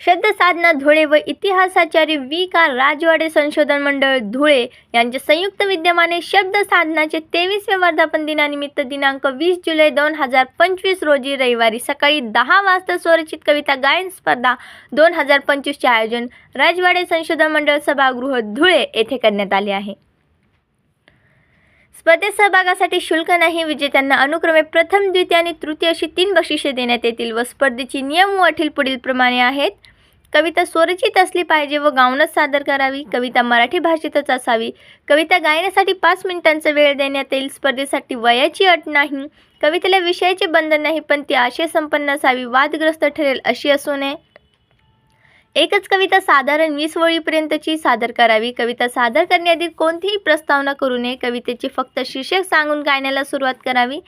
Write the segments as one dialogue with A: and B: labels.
A: शब्द साधना धुळे व इतिहासाचार्य वी का राजवाडे संशोधन मंडळ धुळे यांच्या संयुक्त विद्यमाने शब्द साधनाचे तेवीसव्या वर्धापन दिनानिमित्त दिनांक वीस जुलै दोन हजार पंचवीस रोजी रविवारी सकाळी दहा वाजता स्वरचित कविता गायन स्पर्धा दोन हजार पंचवीसचे आयोजन राजवाडे संशोधन मंडळ सभागृह धुळे येथे करण्यात आले आहे. स्पर्धेत सहभागासाठी शुल्क नाही विजेत्यांना अनुक्रमे प्रथम द्वितीय आणि तृतीय अशी तीन बक्षिसे देण्यात येतील व स्पर्धेची नियम व अटील पुढील प्रमाणे आहेत. कविता स्वरचित असली पाहिजे व गाऊनच सादर करावी. कविता मराठी भाषेतच असावी. कविता गायण्यासाठी पाच मिनिटांचा वेळ देण्यात येईल. स्पर्धेसाठी वयाची अट नाही. कवितेला विषयाचे बंधन नाही पण ती आशय संपन्न असावी. वादग्रस्त ठरेल अशी असू नये. एकच कविता साधारण वीस वळीपर्यंतची सादर करावी. कविता सादर करण्याआधी कोणतीही प्रस्तावना करू नये. कवितेचे फक्त शीर्षक सांगून गायनाला सुरुवात करावी.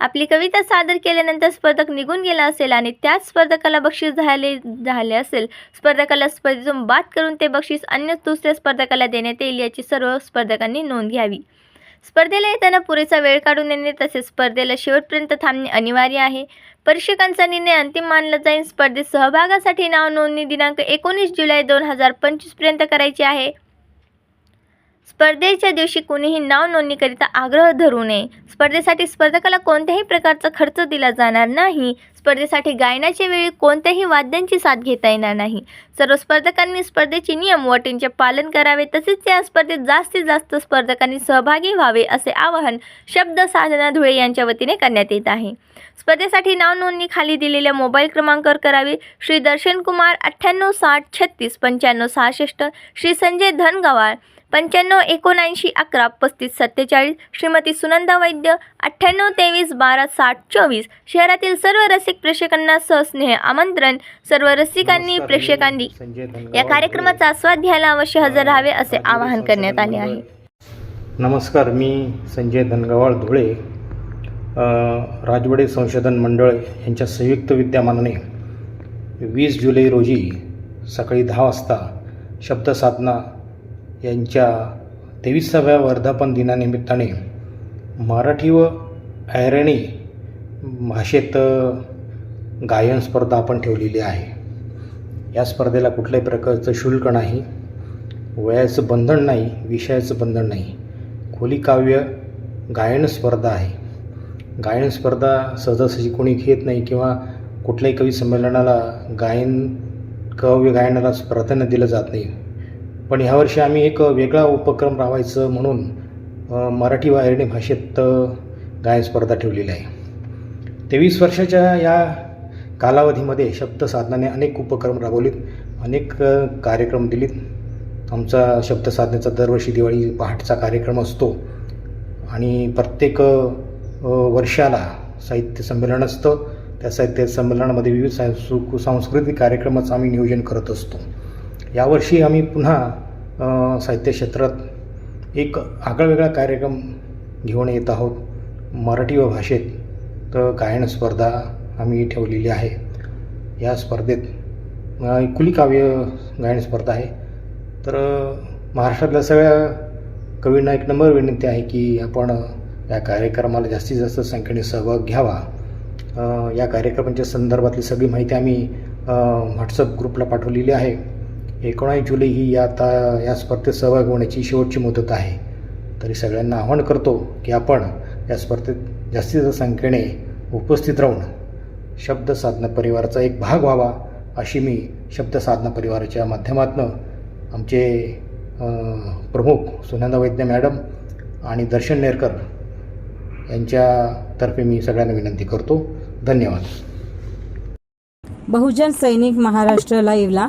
A: आपली कविता सादर केल्यानंतर स्पर्धक निघून गेला असेल आणि त्याच स्पर्धकाला बक्षीस झाले झाले असेल. स्पर्धकाला स्पर्धेतून बाद करून ते बक्षीस अन्य दुसऱ्या स्पर्धकाला देण्यात येईल याची सर्व स्पर्धकांनी नोंद घ्यावी. स्पर्धेला येताना पुरेसा वेळ काढून येणे तसेच स्पर्धेला शेवटपर्यंत थांबणे अनिवार्य आहे. परीक्षकांचा निर्णय अंतिम मानला जाईल स्पर्धेत सहभागासाठी नाव नोंदणी दिनांक एकोणीस जुलै दोन हजार पंचवीसपर्यंत करायची आहे. स्पर्धेच्या दिवशी कुणीही नाव नोंदणीकरिता आग्रह धरू नये. स्पर्धेसाठी स्पर्धकाला कोणत्याही प्रकारचा खर्च दिला जाणार नाही. स्पर्धेसाठी गायनाच्या वेळी कोणत्याही वाद्यांची साथ घेता येणार नाही. सर्व स्पर्धकांनी स्पर्धेचे नियम व अटींचे पालन करावे तसेच या स्पर्धेत जास्तीत जास्त स्पर्धकांनी सहभागी व्हावे असे आवाहन शब्द साधना धुळे यांच्या वतीने करण्यात येत आहे. स्पर्धेसाठी नाव नोंदणी खाली दिलेल्या मोबाईल क्रमांकावर करावी श्री दर्शन कुमार अठ्ठ्याण्णव साठ छत्तीस पंच्याण्णव सहासष्ट श्री संजय धनगवाळ पंच्याण्णव एकोणऐंशी अकरा पस्तीस सत्तेचाळीस श्रीमती सुनंदा वैद्य अठ्ठ्याण्णव तेवीस बारा साठ चोवीस शहरातील सर्व रसिक प्रेक्षकांना सहस्नेह आमंत्रण सर्व रसिकांनी प्रेक्षकांनी या कार्यक्रमाचा आस्वाद घ्यायला अवश्य हजर राहावे असे आवाहन करण्यात आले आहे.
B: नमस्कार मी संजय धनगावाळ धुळे राजवाडे संशोधन मंडळ यांच्या संयुक्त विद्यमानाने वीस जुलै रोजी सकाळी दहा वाजता शब्दसाधना यांच्या तेवीसाव्या वर्धापन दिनानिमित्ताने मराठी व ऐरणी भाषेत गायन स्पर्धा आपण ठेवलेली आहे. या स्पर्धेला कुठल्याही प्रकारचं शुल्क नाही वयाचं बंधन नाही विषयाचं बंधन नाही. खोली काव्य गायन स्पर्धा आहे. गायन स्पर्धा सहजासहजी कोणी घेत नाही किंवा कुठल्याही कवी संमेलनाला गायन काव्य गायनाला प्राधान्य दिलं जात नाही. पण ह्यावर्षी आम्ही एक वेगळा उपक्रम राहायचं म्हणून मराठी व भाषेत गायन स्पर्धा ठेवलेली आहे. तेवीस वर्षाच्या या कालावधीमध्ये शब्दसाधनाने अनेक उपक्रम राबवलेत अनेक कार्यक्रम दिलेत. आमचा शब्दसाधनेचा दरवर्षी दिवाळी पहाटचा कार्यक्रम असतो आणि प्रत्येक वर्षाला साहित्य संमेलन असतं. त्या साहित्य संमेलनामध्ये विविध सांस्कृ सांस्कृतिक कार्यक्रमाचं आम्ही नियोजन करत असतो. यावर्षी आम्ही पुन्हा साहित्य क्षेत्रात एक आगळावेगळा कार्यक्रम घेऊन येत आहोत. मराठी व भाषेत तर गायन स्पर्धा आम्ही ठेवलेली आहे. या स्पर्धेत अ, काव्य गायन स्पर्धा आहे. तर महाराष्ट्रातल्या सगळ्या कवींना एक नंबर विनंती आहे की आपण या कार्यक्रमाला जास्तीत जास्त संख्येने सहभाग घ्यावा. या कार्यक्रमाच्या संदर्भातली सगळी माहिती आम्ही व्हॉट्सअप ग्रुपला पाठवलेली आहे. एकोणावीस जुलै ही या आता या स्पर्धेत सहभाग होण्याची शेवटची मुदत आहे. तरी सगळ्यांना आवाहन करतो की आपण या स्पर्धेत जास्तीत जास्त संख्येने उपस्थित राहून शब्द साधना परिवाराचा एक भाग व्हावा अशी मी शब्द साधना परिवाराच्या माध्यमातून आमचे प्रमुख सुनंदा वैद्य मॅडम आणि दर्शन नेरकर यांच्यातर्फे मी सगळ्यांना विनंती करतो. धन्यवाद.
C: बहुजन सैनिक महाराष्ट्र लाईव्हला